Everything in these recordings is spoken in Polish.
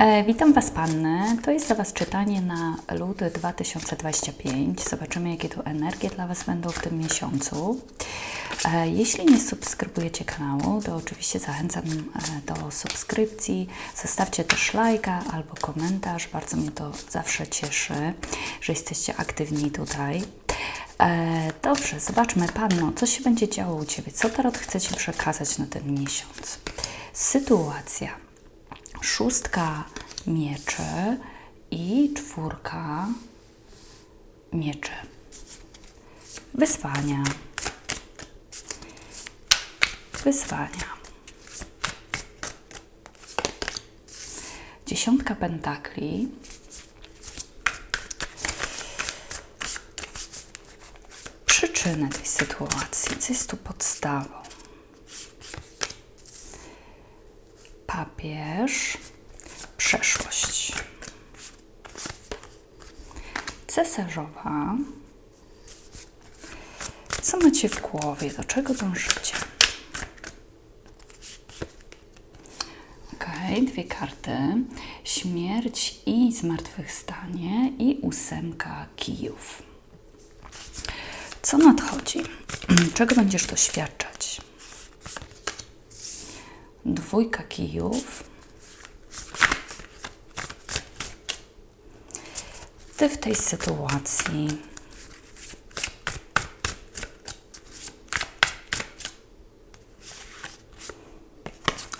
E, witam Was Panny. To jest dla Was czytanie na luty 2025. Zobaczymy, jakie tu energie dla Was będą w tym miesiącu. E, jeśli nie subskrybujecie kanału, to oczywiście zachęcam e, do subskrypcji. Zostawcie też lajka albo komentarz. Bardzo mnie to zawsze cieszy, że jesteście aktywni tutaj. Dobrze, zobaczmy, Panno, co się będzie działo u Ciebie? Co Tarot chce Ci przekazać na ten miesiąc? Sytuacja szóstka mieczy i czwórka mieczy. Wyzwania. Wyzwania. Dziesiątka pentakli. Przyczyny tej sytuacji. Co jest tu podstawą? Papież, przeszłość. Cesarzowa. Co macie w głowie? Do czego dążycie? Ok, dwie karty. Śmierć i zmartwychwstanie i ósemka kijów. Co nadchodzi? Czego będziesz doświadczać? Dwójka kijów. Ty w tej sytuacji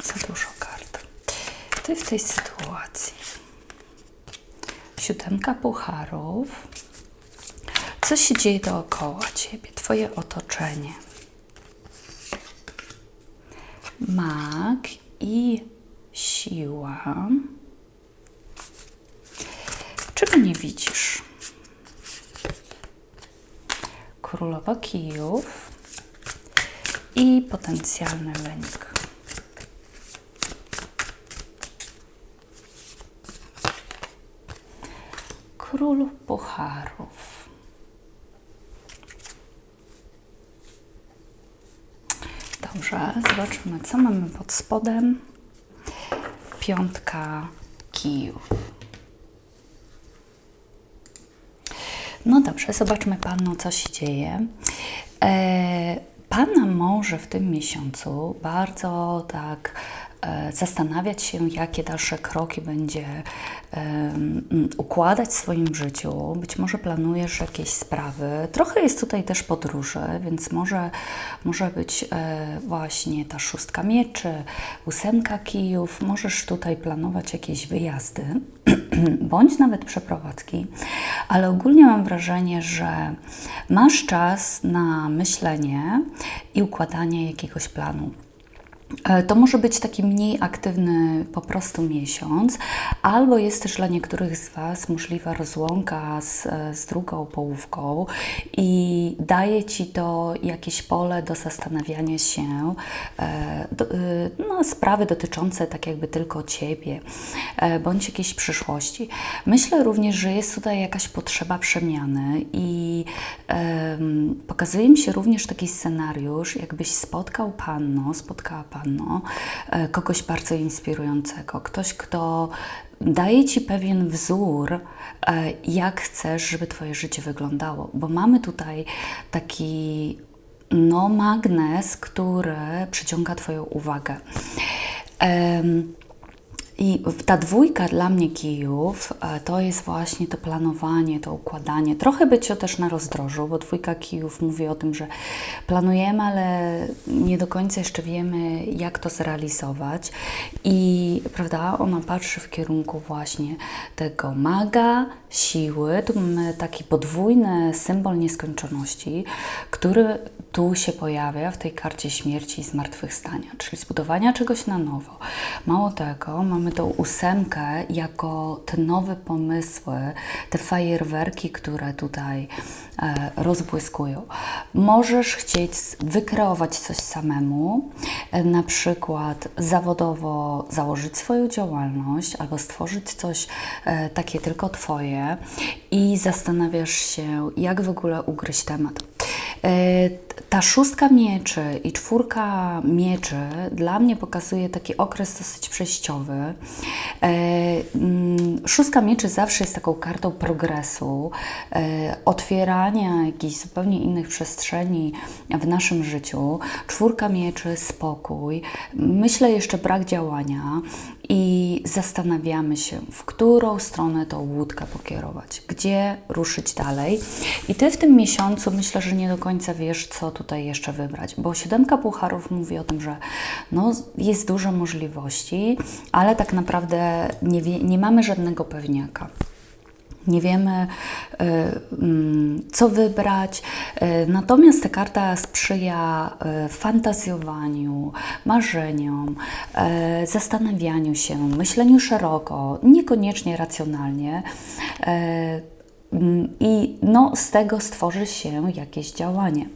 za dużo kart. Ty w tej sytuacji siódemka pucharów. Co się dzieje dookoła ciebie, twoje otoczenie? Mag i siła. Czego nie widzisz? Królowa kijów i potencjalny wynik. Król pucharów. Dobrze, zobaczmy, co mamy pod spodem. Piątka kijów. No dobrze, zobaczmy Panu, co się dzieje. E, Pana może w tym miesiącu bardzo tak zastanawiać się, jakie dalsze kroki będzie układać w swoim życiu. Być może planujesz jakieś sprawy. Trochę jest tutaj też podróży, więc może, może być e, właśnie ta szóstka mieczy, ósemka kijów. Możesz tutaj planować jakieś wyjazdy, bądź nawet przeprowadzki, ale ogólnie mam wrażenie, że masz czas na myślenie i układanie jakiegoś planu. E, to może być taki mniej aktywny po prostu miesiąc, albo jest też dla niektórych z Was możliwa rozłąka z, e, z drugą połówką i daje Ci to jakieś pole do zastanawiania się, e, do, no, sprawy dotyczące tak jakby tylko Ciebie, bądź jakiejś przyszłości. Myślę również, że jest tutaj jakaś potrzeba przemiany i pokazuje mi się również taki scenariusz, jakbyś spotkał Panno, spotkała Panno, E, kogoś bardzo inspirującego, ktoś, kto daje Ci pewien wzór, e, jak chcesz, żeby Twoje życie wyglądało, bo mamy tutaj taki no, magnes, który przyciąga Twoją uwagę. I ta dwójka dla mnie kijów e, to jest właśnie to planowanie, to układanie. Trochę być o też na rozdrożu, bo dwójka kijów mówi o tym, że planujemy, ale nie do końca jeszcze wiemy, jak to zrealizować. I prawda, ona patrzy w kierunku właśnie tego maga, siły. Tu mamy taki podwójny symbol nieskończoności, który tu się pojawia w tej karcie śmierci i zmartwychwstania, czyli zbudowania czegoś na nowo. Mało tego, mamy tą ósemkę jako te nowe pomysły, te fajerwerki, które tutaj e, rozbłyskują. Możesz chcieć wykreować coś samemu, e, na przykład zawodowo założyć swoją działalność albo stworzyć coś e, takie tylko Twoje i zastanawiasz się, jak w ogóle ugryźć temat. E, ta szóstka mieczy i czwórka mieczy dla mnie pokazuje taki okres dosyć przejściowy. E, mm, Szóstka mieczy zawsze jest taką kartą progresu, e, otwierania jakichś zupełnie innych przestrzeni w naszym życiu. Czwórka mieczy, spokój. Myślę jeszcze brak działania i zastanawiamy się, w którą stronę tą łódkę pokierować, gdzie ruszyć dalej. I ty w tym miesiącu myślę, że nie do końca wiesz, co tutaj jeszcze wybrać, bo siódemka pucharów mówi o tym, że no, jest dużo możliwości, ale tak naprawdę nie, wie, nie mamy żadnego pewniaka. Nie wiemy, y, mm, co wybrać. Y, Natomiast ta karta sprzyja y, fantazjowaniu, marzeniom, zastanawianiu się, myśleniu szeroko, niekoniecznie racjonalnie. Mm, I no, z tego stworzy się jakieś działanie.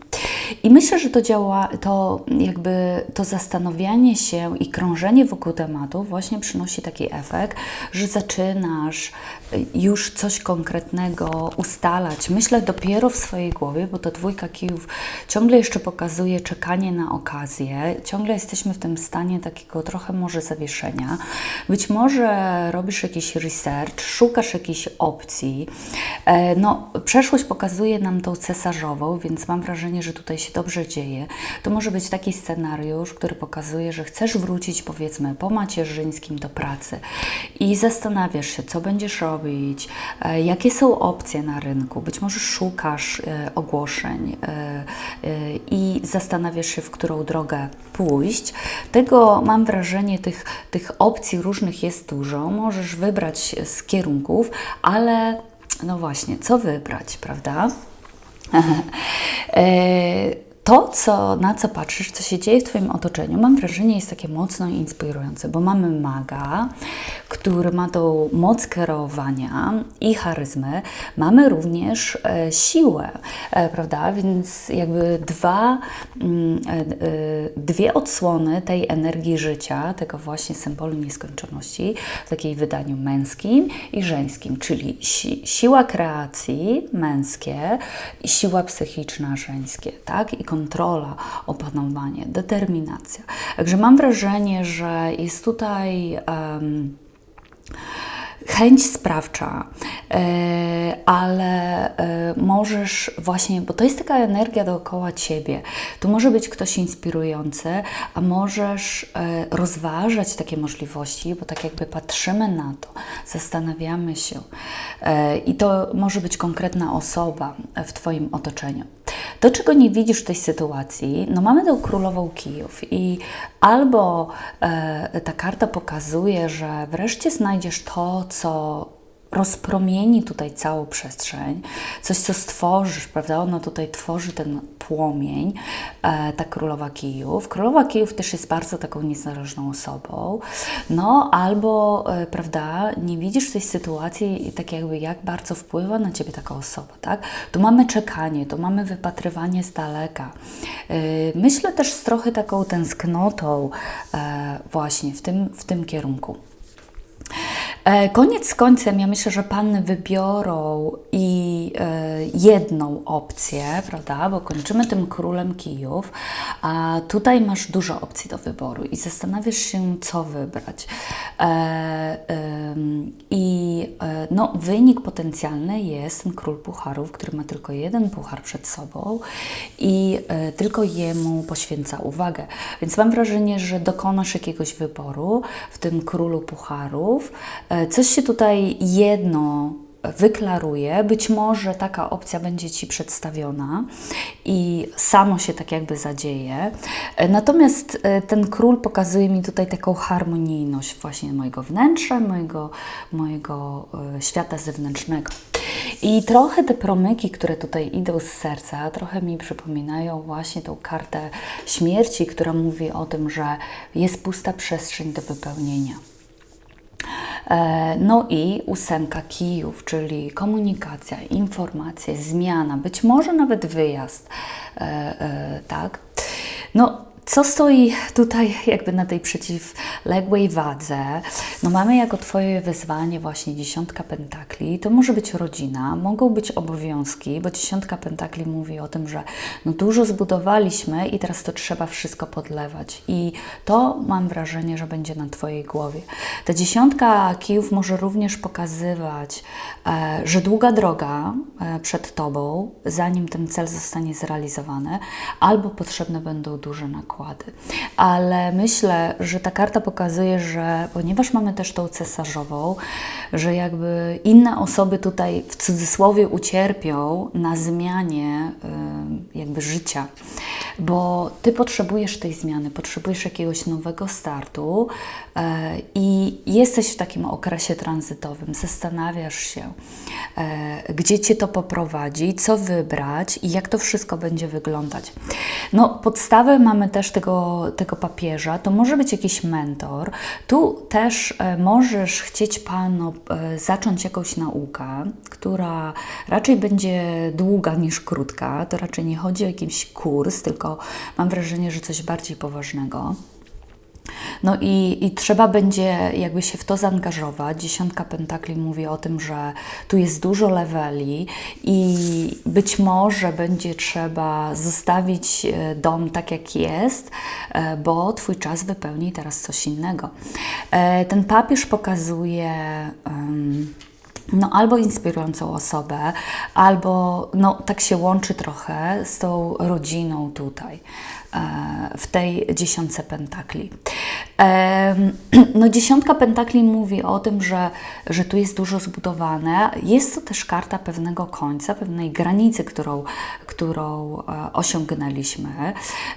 I myślę, że to działa, to jakby to zastanawianie się i krążenie wokół tematu właśnie przynosi taki efekt, że zaczynasz y, już coś konkretnego ustalać. Myślę dopiero w swojej głowie, bo to dwójka kijów ciągle jeszcze pokazuje czekanie na okazję. Ciągle jesteśmy w tym stanie takiego trochę może zawieszenia. Być może robisz jakiś research, szukasz jakiejś opcji. E, No, przeszłość pokazuje nam tą cesarzową, więc mam wrażenie, że tutaj się dobrze dzieje. To może być taki scenariusz, który pokazuje, że chcesz wrócić powiedzmy po macierzyńskim do pracy i zastanawiasz się, co będziesz robić, e, jakie są opcje na rynku. Być może szukasz e, ogłoszeń e, i zastanawiasz się, w którą drogę pójść. Tego mam wrażenie, tych, tych opcji różnych jest dużo. Możesz wybrać z kierunków, ale no właśnie, co wybrać, prawda? E, to, co, na co patrzysz, co się dzieje w Twoim otoczeniu, mam wrażenie, jest takie mocno inspirujące, bo mamy maga, który ma tą moc kierowania i charyzmę. Mamy również e, siłę, e, prawda? Więc jakby dwa, e, e, dwie odsłony tej energii życia, tego właśnie symbolu nieskończoności, w takiej wydaniu męskim i żeńskim, czyli si siła kreacji męskie i siła psychiczna żeńskie, tak? I kontrola, opanowanie, determinacja. Także mam wrażenie, że jest tutaj. em, chęć sprawcza, e, ale e, możesz właśnie, bo to jest taka energia dookoła ciebie. Tu może być ktoś inspirujący, a możesz e, rozważać takie możliwości, bo tak jakby patrzymy na to, zastanawiamy się i to może być konkretna osoba w Twoim otoczeniu. To, czego nie widzisz w tej sytuacji, no mamy tą królową kijów i albo ta karta pokazuje, że wreszcie znajdziesz to, co rozpromieni tutaj całą przestrzeń, coś, co stworzysz, prawda? Ono tutaj tworzy ten płomień, e, ta królowa kijów. Królowa kijów też jest bardzo taką niezależną osobą, no albo, e, prawda, nie widzisz w tej sytuacji tak jakby jak bardzo wpływa na Ciebie taka osoba, tak? Tu mamy czekanie, tu mamy wypatrywanie z daleka. E, myślę też z trochę taką tęsknotą właśnie w tym, w tym kierunku. E, Koniec z końcem, ja myślę, że panny wybiorą i jedną opcję, prawda? Bo kończymy tym królem kijów, a tutaj masz dużo opcji do wyboru i zastanawiasz się, co wybrać. E, I e, no, wynik potencjalny jest ten król pucharów, który ma tylko jeden puchar przed sobą i e, tylko jemu poświęca uwagę. Więc mam wrażenie, że dokonasz jakiegoś wyboru w tym królu pucharów. E, Coś się tutaj jedno wyklaruje, być może taka opcja będzie Ci przedstawiona i samo się tak jakby zadzieje. Natomiast e, ten król pokazuje mi tutaj taką harmonijność właśnie mojego wnętrza, mojego, mojego e, świata zewnętrznego. I trochę te promyki, które tutaj idą z serca, trochę mi przypominają właśnie tą kartę śmierci, która mówi o tym, że jest pusta przestrzeń do wypełnienia. E, No i ósemka kijów, czyli komunikacja, informacje, zmiana, być może nawet wyjazd, e, e, tak? No, co stoi tutaj jakby na tej przeciwległej wadze? No mamy jako Twoje wyzwanie właśnie dziesiątka pentakli. To może być rodzina, mogą być obowiązki, bo dziesiątka pentakli mówi o tym, że no dużo zbudowaliśmy i teraz to trzeba wszystko podlewać. I to mam wrażenie, że będzie na Twojej głowie. Ta dziesiątka kijów może również pokazywać, e, że długa droga e, przed Tobą, zanim ten cel zostanie zrealizowany, albo potrzebne będą duże nakłady. Ale myślę, że ta karta pokazuje, że ponieważ mamy też tą cesarzową, że jakby inne osoby tutaj w cudzysłowie ucierpią na zmianie y, jakby życia, bo Ty potrzebujesz tej zmiany, potrzebujesz jakiegoś nowego startu y, i jesteś w takim okresie tranzytowym, zastanawiasz się, y, gdzie Cię to poprowadzi, co wybrać i jak to wszystko będzie wyglądać. No, podstawę mamy też tego, tego papieża, to może być jakiś mentor. Tu też e, możesz chcieć Panu e, zacząć jakąś naukę, która raczej będzie długa niż krótka. To raczej nie chodzi o jakiś kurs, tylko mam wrażenie, że coś bardziej poważnego. No i, i trzeba będzie jakby się w to zaangażować. Dziesiątka pentakli mówi o tym, że tu jest dużo leveli i być może będzie trzeba zostawić e, dom tak jak jest, e, bo Twój czas wypełni teraz coś innego. E, ten papież pokazuje. Um, no, albo inspirującą osobę, albo no, tak się łączy trochę z tą rodziną tutaj. E, w tej dziesiątce pentakli. No, dziesiątka pentakli mówi o tym, że, że tu jest dużo zbudowane. Jest to też karta pewnego końca, pewnej granicy, którą, którą e, osiągnęliśmy.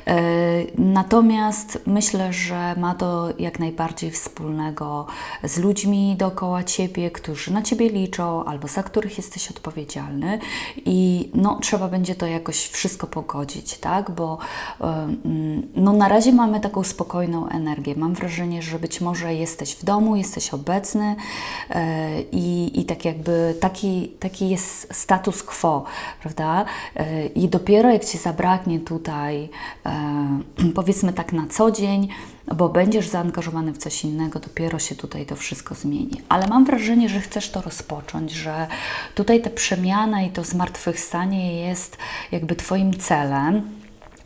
E, natomiast myślę, że ma to jak najbardziej wspólnego z ludźmi dookoła ciebie, którzy na ciebie liczą albo za których jesteś odpowiedzialny i no, trzeba będzie to jakoś wszystko pogodzić, tak? Bo no na razie mamy taką spokojną energię. Mam wrażenie, że być może jesteś w domu, jesteś obecny e, i, i tak jakby taki, taki jest status quo, prawda? E, I dopiero jak Ci zabraknie tutaj, e, powiedzmy tak na co dzień, bo będziesz zaangażowany w coś innego, dopiero się tutaj to wszystko zmieni. Ale mam wrażenie, że chcesz to rozpocząć, że tutaj ta przemiana i to zmartwychwstanie jest jakby Twoim celem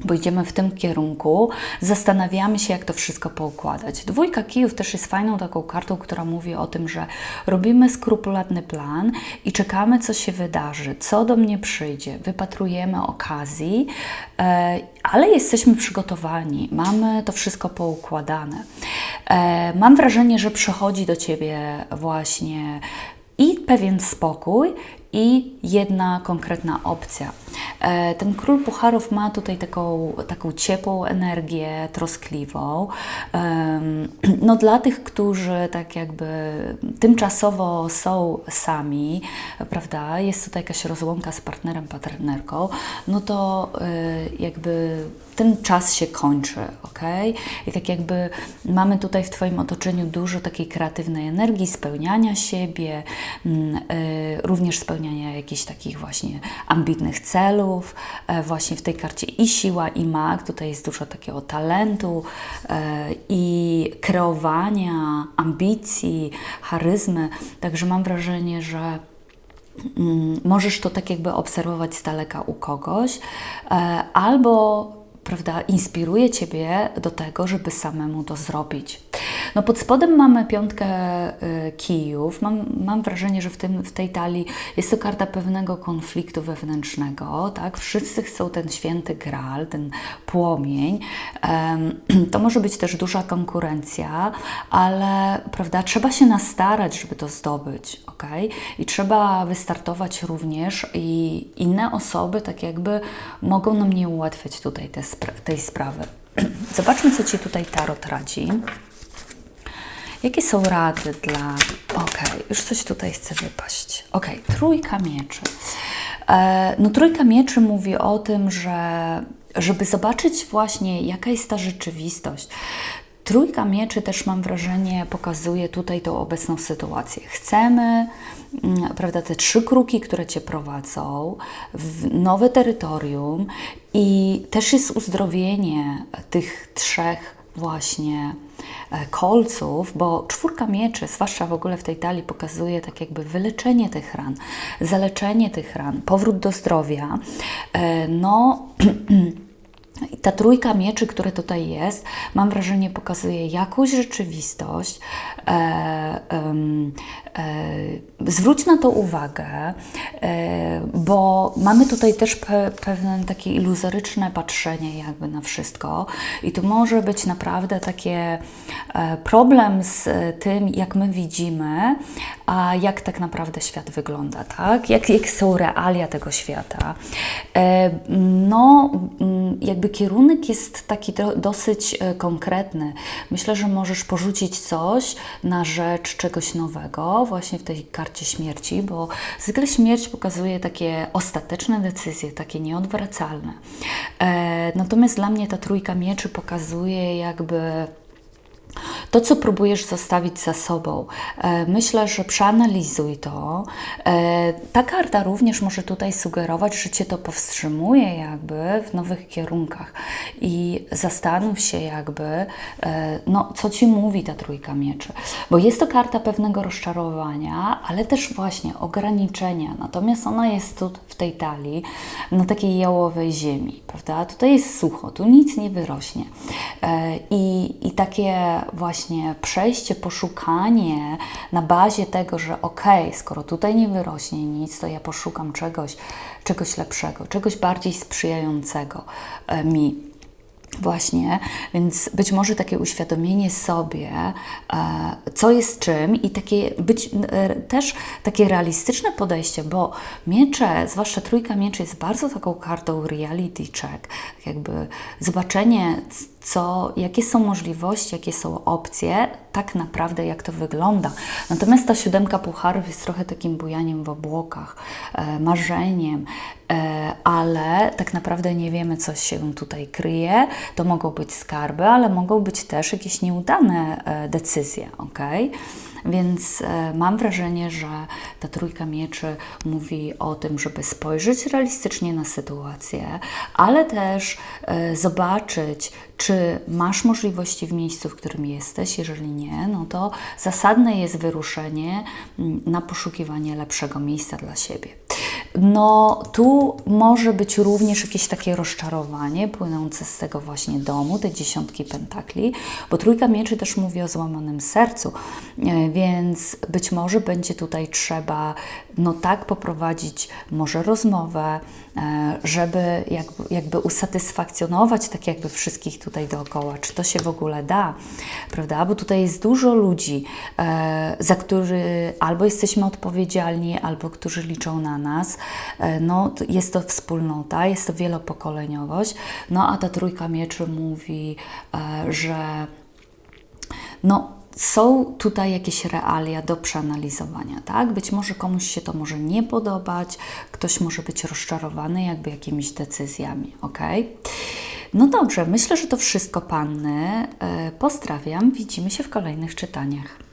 bo idziemy w tym kierunku, zastanawiamy się, jak to wszystko poukładać. Dwójka kijów też jest fajną taką kartą, która mówi o tym, że robimy skrupulatny plan i czekamy, co się wydarzy, co do mnie przyjdzie, wypatrujemy okazji, e, ale jesteśmy przygotowani, mamy to wszystko poukładane. E, mam wrażenie, że przychodzi do Ciebie właśnie i pewien spokój, i jedna konkretna opcja. E, ten król pucharów ma tutaj taką, taką ciepłą energię, troskliwą. No dla tych, którzy tak jakby tymczasowo są sami, prawda, jest tutaj jakaś rozłąka z partnerem, partnerką, no to e, jakby ten czas się kończy, ok? I tak jakby mamy tutaj w Twoim otoczeniu dużo takiej kreatywnej energii, spełniania siebie, mm, e, również spełniania jakichś takich właśnie ambitnych celów. E, właśnie w tej karcie i siła, i mag, tutaj jest dużo takiego talentu e, i kreowania, ambicji, charyzmy. Także mam wrażenie, że mm, możesz to tak jakby obserwować z daleka u kogoś, albo prawda, inspiruje Ciebie do tego, żeby samemu to zrobić. No pod spodem mamy piątkę y, kijów. Mam, mam wrażenie, że w, tym, w tej talii jest to karta pewnego konfliktu wewnętrznego. Tak? Wszyscy chcą ten święty gral, ten płomień. To może być też duża konkurencja, ale prawda, trzeba się nastarać, żeby to zdobyć. Okay? I trzeba wystartować również i inne osoby tak jakby mogą nam nie ułatwiać tutaj te, tej sprawy. Zobaczmy, co Ci tutaj Tarot radzi. Jakie są rady dla... Ok, już coś tutaj chce wypaść. Ok, trójka mieczy. E, no trójka mieczy mówi o tym, że żeby zobaczyć właśnie, jaka jest ta rzeczywistość, Trójka mieczy też mam wrażenie pokazuje tutaj tą obecną sytuację. Chcemy, mm, prawda, te trzy kruki, które Cię prowadzą w nowe terytorium I też jest uzdrowienie tych trzech właśnie kolców, bo czwórka mieczy, zwłaszcza w ogóle w tej talii, pokazuje tak jakby wyleczenie tych ran, zaleczenie tych ran, powrót do zdrowia. E, No. Ta trójka mieczy, która tutaj jest, mam wrażenie, pokazuje jakąś rzeczywistość. E, e, zwróć na to uwagę, e, bo mamy tutaj też pe, pewne takie iluzoryczne patrzenie jakby na wszystko i to może być naprawdę takie e, problem z e, tym, jak my widzimy, a jak tak naprawdę świat wygląda, tak? Jak, jak są realia tego świata. E, no, jakby kierunek jest taki do, dosyć e, konkretny. Myślę, że możesz porzucić coś na rzecz czegoś nowego, właśnie w tej karcie śmierci, bo zwykle śmierć pokazuje takie ostateczne decyzje, takie nieodwracalne. E, natomiast dla mnie ta trójka mieczy pokazuje jakby to, co próbujesz zostawić za sobą. E, Myślę, że przeanalizuj to. E, Ta karta również może tutaj sugerować, że Cię to powstrzymuje jakby w nowych kierunkach i zastanów się jakby, e, no, co Ci mówi ta trójka mieczy. Bo jest to karta pewnego rozczarowania, ale też właśnie ograniczenia. Natomiast ona jest tu w tej talii, na takiej jałowej ziemi, prawda? Tutaj jest sucho, tu nic nie wyrośnie. I, i takie właśnie przejście, poszukanie na bazie tego, że okej, skoro tutaj nie wyrośnie nic, to ja poszukam czegoś, czegoś lepszego, czegoś bardziej sprzyjającego e, mi. Właśnie, więc być może takie uświadomienie sobie, e, co jest czym i takie być e, też takie realistyczne podejście, bo miecze, zwłaszcza trójka mieczy jest bardzo taką kartą reality check, tak jakby zobaczenie, co, jakie są możliwości, jakie są opcje, tak naprawdę jak to wygląda. Natomiast ta siódemka pucharów jest trochę takim bujaniem w obłokach, e, marzeniem, e, ale tak naprawdę nie wiemy, co się tutaj kryje. To mogą być skarby, ale mogą być też jakieś nieudane e, decyzje, ok? Więc e, mam wrażenie, że ta trójka mieczy mówi o tym, żeby spojrzeć realistycznie na sytuację, ale też e, zobaczyć, czy masz możliwości w miejscu, w którym jesteś. Jeżeli nie, no to zasadne jest wyruszenie mm, na poszukiwanie lepszego miejsca dla siebie. No, tu może być również jakieś takie rozczarowanie płynące z tego właśnie domu, te dziesiątki pentakli, bo trójka mieczy też mówi o złamanym sercu, e, więc być może będzie tutaj trzeba, no tak, poprowadzić może rozmowę, e, żeby jakby, jakby usatysfakcjonować tak jakby wszystkich tutaj dookoła, czy to się w ogóle da, prawda? Bo tutaj jest dużo ludzi, e, za który albo jesteśmy odpowiedzialni, albo którzy liczą na nas. E, No, jest to wspólnota, jest to wielopokoleniowość, no a ta trójka mieczy mówi, e, że no, są tutaj jakieś realia do przeanalizowania, tak? Być może komuś się to może nie podobać, ktoś może być rozczarowany jakby jakimiś decyzjami, ok? No dobrze, myślę, że to wszystko, panny. E, Pozdrawiam, widzimy się w kolejnych czytaniach.